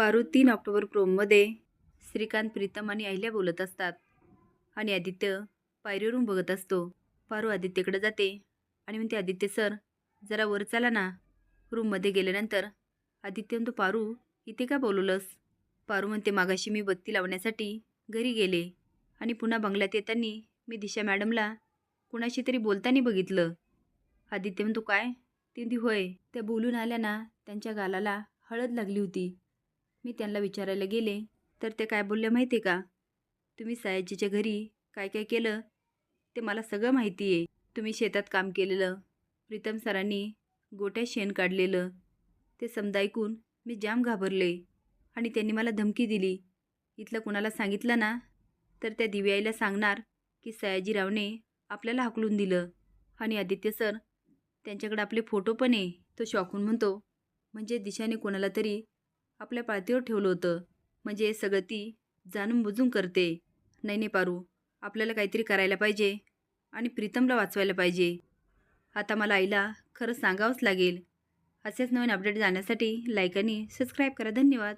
पारू तीन ऑक्टोबर प्रोममध्ये श्रीकांत प्रीतम आणि अहिल्या बोलत असतात. आणि आदित्य पायरीवरून बघत असतो. पारू आदित्यकडे जाते आणि म्हणते आदित्य सर जरा वर चाला ना. रूममध्ये गेल्यानंतर आदित्य म्हणतो पारू इथे का बोलवलंस? पारू म्हणते मागाशी मी बत्ती लावण्यासाठी घरी गेले आणि पुन्हा बंगल्यात येताना मी दिशा मॅडमला कुणाशी तरी बोलताना बघितलं. आदित्य म्हणतो काय? ती होय. त्या बोलून आल्या ना त्यांच्या गालाला हळद लागली होती. मी त्यांना विचारायला गेले. तर ते काय बोलले माहिती आहे का? तुम्ही सयाजीच्या घरी काय काय केलं? ते मला सगळं माहिती आहे. तुम्ही शेतात काम केलेलं. प्रीतम सरांनी गोट्या शेण काढलेलं. ते समजा ऐकून मी जाम घाबरले आणि त्यांनी मला धमकी दिली. इथलं कुणाला सांगितलं ना? तर त्या दिव्याईला सांगणार की सयाजीरावने आपल्याला हाकलून दिलं. आणि आदित्य सर त्यांच्याकडे आपले फोटो पण आहे. तो शॉकून म्हणतो म्हणजे दिशाने कोणाला तरी आपल्या पाळतीवर ठेवलं होतं. म्हणजे हे सगळं ती जाणून बुजून करते. नाही नाही पारू. आपल्याला काहीतरी करायला पाहिजे. आणि प्रीतमला वाचवायला पाहिजे. आता मला आईला खरं सांगावंच लागेल. असेच नवीन अपडेट जाण्यासाठी लाईक आणि सबस्क्राईब करा. धन्यवाद.